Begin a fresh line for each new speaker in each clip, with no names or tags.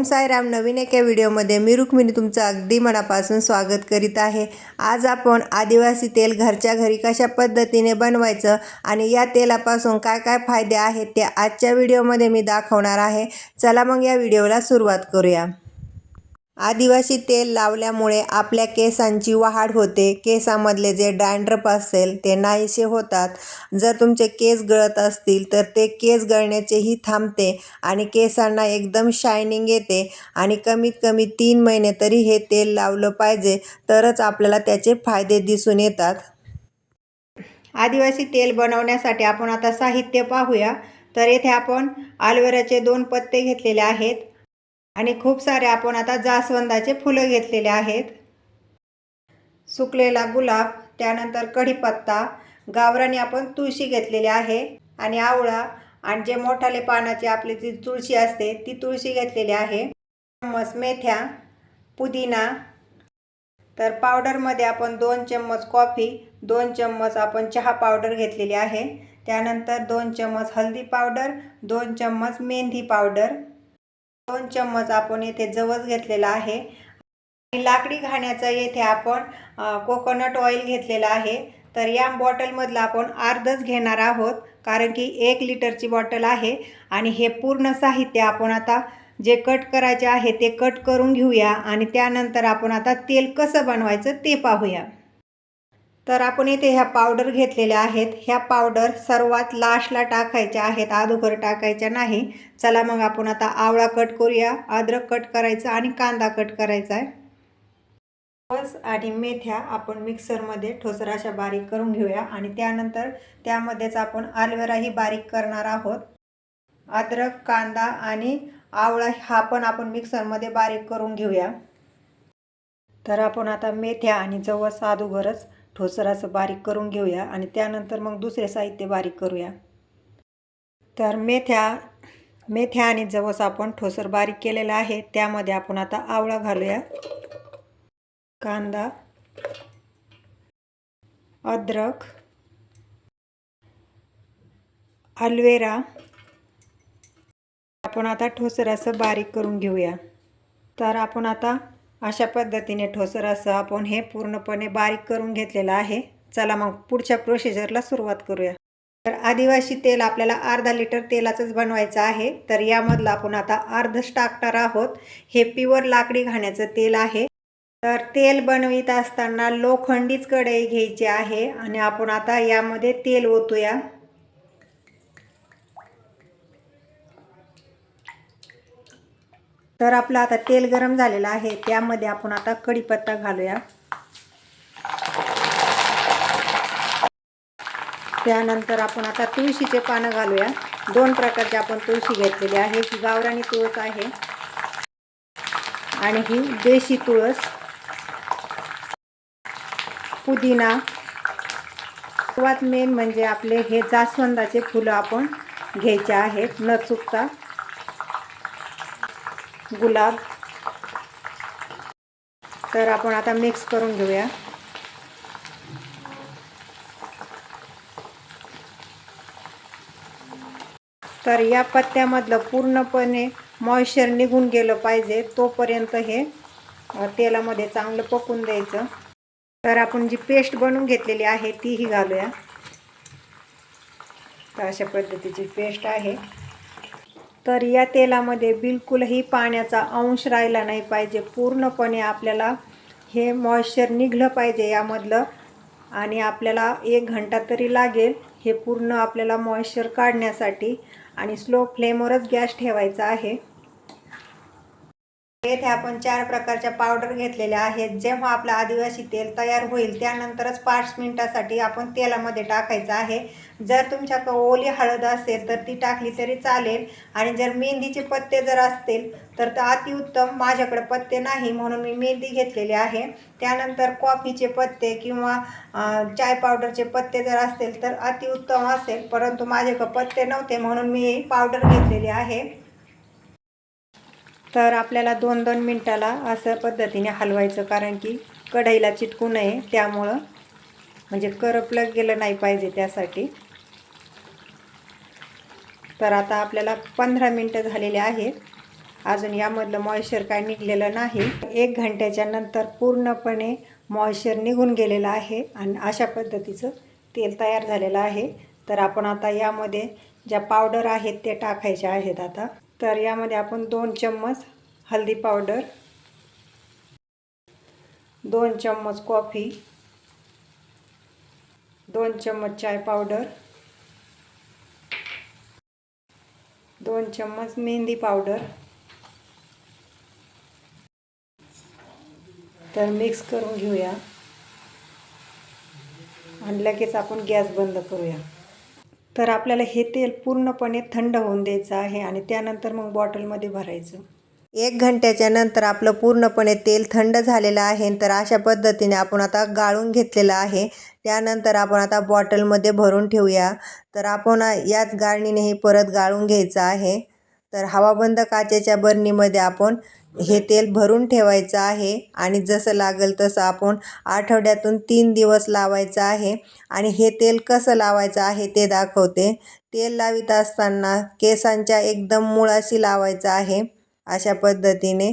ओम साईराम नवीन एका व्हिडिओमध्ये मी रुक्मिणी तुमचं अगदी मनापासून स्वागत करीत आहे. आज आपण आदिवासी तेल घरच्या घरी कशा पद्धतीने बनवायचं आणि या तेलापासून काय काय फायदे आहेत ते आजच्या व्हिडिओमध्ये मी दाखवणार आहे. चला मग या व्हिडिओला सुरुवात करूया. आदिवासी तेल लावल्यामुळे आपल्या केसांची वाढ होते. केसामधले जे डँड्रप असेल ते नाहीसे होतात. जर तुमचे केस गळत असतील तर ते केस गळण्याचेही थांबते आणि केसांना एकदम शायनिंग येते आणि कमीत कमी तीन महिने तरी हे तेल लावलं पाहिजे तरच आपल्याला त्याचे फायदे दिसून येतात. आदिवासी तेल बनवण्यासाठी आपण आता साहित्य पाहूया. तर येथे आपण ॲलोवेराचे दोन पत्ते घेतलेले आहेत. आणि खूप सारे आपण आता जास्वंदाचे फुलं घेतलेले आहेत. सुकलेला गुलाब त्यानंतर कढीपत्ता गावरानी आपण तुळशी घेतलेली आहे आणि आवळा आणि जे मोठाले पानाची आपली जी तुळशी असते ती तुळशी घेतलेली आहे. चम्मच मेथ्या पुदिना. तर पावडरमध्ये आपण दोन चम्मच कॉफी दोन चम्मच आपण चहा पावडर घेतलेली आहे. त्यानंतर दोन चम्मच हळदी पावडर दोन चम्मच मेहंदी पावडर दोन चम्मच आपण येथे जवस घेतलेला आहे. आणि लाकडी घाण्याचं येथे आपण कोकोनट ऑइल घेतलेलं आहे. तर या बॉटलमधलं आपण अर्धच घेणार आहोत कारण की एक लिटरची बॉटल आहे. आणि हे पूर्ण साहित्य आपण आता जे कट करायचे आहे ते कट करून घेऊया. आणि त्यानंतर आपण आता तेल कसं बनवायचं ते पाहूया. तर आपण इथे ह्या पावडर घेतलेल्या आहेत. ह्या पावडर सर्वात लास्टला टाकायच्या आहेत. अगोदर टाकायच्या नाही. चला मग आपण आता आवळा कट करूया. अद्रक कट करायचा आणि कांदा कट करायचा आहे. बस आणि मेथ्या आपण मिक्सरमध्ये ठोसर अशा बारीक करून घेऊया आणि त्यानंतर त्यामध्येच आपण आलवेराही बारीक करणार आहोत. अद्रक कांदा आणि आवळा हा पण आपण मिक्सरमध्ये बारीक करून घेऊया. तर आपण आता मेथ्या आणि जवस अगोदरच ठोसर असं बारीक करून घेऊया आणि त्यानंतर मग दुसरे साहित्य बारीक करूया. तर मेथ्या मेथ्या आणि जवस आपण ठोसर बारीक केलेला आहे त्यामध्ये आपण आता आवळा घालूया. कांदा अद्रक अल्वेरा आपण आता ठोसर असं बारीक करून घेऊया. तर आपण आता अशा पद्धतीने ठोसर असं आपण हे पूर्णपणे बारीक करून घेतलेलं आहे. चला मग पुढच्या प्रोसिजरला सुरुवात करूया. तर आदिवासी तेल आपल्याला अर्धा लिटर तेलाचंच बनवायचं आहे. तर यामधलं आपण आता अर्धच टाकणार आहोत. हे प्युअर लाकडी घाण्याचं तेल आहे. तर तेल बनवित असताना लोखंडीच कढई घ्यायची आहे. आणि आपण आता यामध्ये तेल ओतूया. तर आपलं आता तेल गरम झालेलं आहे. त्यामध्ये आपण आता कढीपत्ता घालूया. त्यानंतर आपण आता तुळशीचे पानं घालूया. दोन प्रकारची आपण तुळशी घेतलेली आहे. ही गावरानी तुळस आहे. आणि ही देशी तुळस. पुदिना. सर्वात मेन म्हणजे आपले हे जास्वंदाचे फुलं आपण घ्यायचे आहेत. न चुकता. गुलाब. तर आपण आता मिक्स करून घेऊया. तर या पत्त्यामधलं पूर्णपणे मॉइश्चर निघून गेलं पाहिजे तोपर्यंत हे तेलामध्ये चांगलं पकून द्यायचं. तर आपण जी पेस्ट बनवून घेतलेली आहे तीही घालूया. तर अशा पद्धतीची पेस्ट आहे. तर या तेलामध्ये बिलकुलही पाण्याचा अंश राहिला नाही पाहिजे. पूर्णपणे आपल्याला हे मॉइश्चर निघलं पाहिजे यामधलं आणि आपल्याला एक घंटा तरी लागेल हे पूर्ण आपल्याला मॉइश्चर काढण्यासाठी. आणि स्लो फ्लेमवरच गॅस ठेवायचा आहे. येथे आपण चार प्रकारच्या पावडर घेतलेल्या आहेत. जेव्हा आपलं आदिवासी तेल तयार होईल त्यानंतरच पाच मिनिटासाठी आपण तेलामध्ये टाकायचं आहे. जर तुमच्याकडं ओली हळद असेल तर ती टाकली तरी चालेल. आणि जर मेहंदीचे पत्ते जर असतील तर तर अतिउत्तम माझ्याकडे पत्ते नाही म्हणून मी मेहंदी घेतलेली आहे. त्यानंतर कॉफीचे पत्ते किंवा चाय पावडरचे पत्ते जर असतील तर अतिउत्तम असेल. परंतु माझ्याकडे पत्ते नव्हते म्हणून मी पावडर घेतलेली आहे. तर आपल्याला दोन दोन मिनटाला असं पद्धतीने हलवायचं कारण की कढईला चिटकू नये. त्यामुळं म्हणजे करपलं गेलं नाही पाहिजे त्यासाठी. तर आता आपल्याला पंधरा मिनटं झालेले आहेत. अजून यामधलं मॉइश्चर काय निघलेलं नाही. एक घंट्याच्या नंतर पूर्णपणे मॉइश्चर निघून गेलेलं आहे आणि अशा पद्धतीचं तेल तयार झालेलं आहे. तर आपण आता यामध्ये ज्या पावडर आहेत ते टाकायच्या आहेत आता. तर यामध्ये आपण दोन चम्मच हळदी पावडर दोन चम्मच कॉफी दोन चम्मच चाय पावडर दोन चम्मच मेहंदी पावडर. तर मिक्स करून घेऊया. आणि लगेच आपण गॅस बंद करूया. तर आपल्याला हे तेल पूर्णपणे थंड होऊन द्यायचं आहे आणि त्यानंतर मग बॉटलमध्ये भरायचं. एक घंट्याच्या नंतर आपलं पूर्णपणे तेल थंड झालेलं आहे तर अशा पद्धतीने आपण आता गाळून घेतलेलं आहे. त्यानंतर आपण आता बॉटलमध्ये भरून ठेवूया. तर आपण याच गाळणीने हे परत गाळून घ्यायचं आहे. तर हवाबंद काचेच्या बरणीमध्ये आपण हे तेल भरून ठेवायचं आहे आणि जसं लागेल तसं आपण आठवड्यातून तीन दिवस लावायचं आहे. आणि हे तेल कसं लावायचं आहे ते दाखवते. तेल लावित असताना केसांच्या एकदम मुळाशी लावायचं आहे अशा पद्धतीने.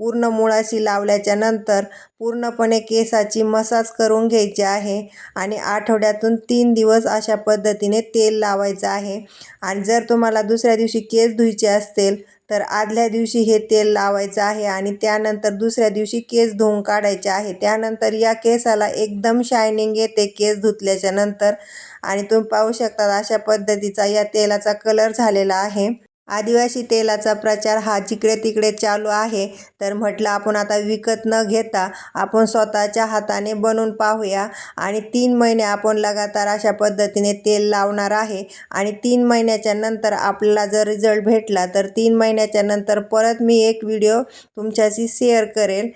पूर्ण मुळाशी लावल्याच्या नंतर पूर्णपणे केसाची मसाज करून घ्यायची आहे आणि आठवड्यातून तीन दिवस अशा पद्धतीने तेल लावायचं आहे. आणि जर तुम्हाला दुसऱ्या दिवशी केस धुयचे असतील तर आदल्या दिवशी हे तेल लावायचं आहे आणि त्यानंतर दुसऱ्या दिवशी केस धुवून काढायचे आहे. त्यानंतर या केसाला एकदम शायनिंग येते केस धुतल्याच्या नंतर. आणि तुम्ही पाहू शकता अशा पद्धतीचा या तेलाचा कलर झालेला आहे. आदिवासी तेलाचा प्रचार हा जिकडे तिकडे चालू आहे. तर म्हटलं आपण आता विकत न घेता आपण स्वतःच्या हाताने बनवून पाहूया. आणि तीन महिने आपण लगातार अशा पद्धतीने तेल लावणार आहे. आणि तीन महिन्याच्या नंतर आपल्याला जर रिझल्ट भेटला तर तीन महिन्याच्या नंतर परत मी एक व्हिडिओ तुमच्याशी शेअर करेल.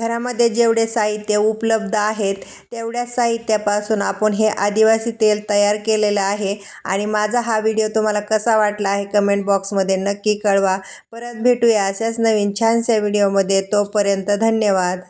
घरामध्ये जेवढे साहित्य उपलब्ध आहेत तेवढ्या साहित्यापासून आपण हे आदिवासी तेल तयार केलेलं आहे. आणि माझा हा व्हिडिओ तुम्हाला कसा वाटला आहे कमेंट बॉक्समध्ये नक्की कळवा. परत भेटूया अशाच नवीन छानशा व्हिडिओमध्ये. तोपर्यंत धन्यवाद.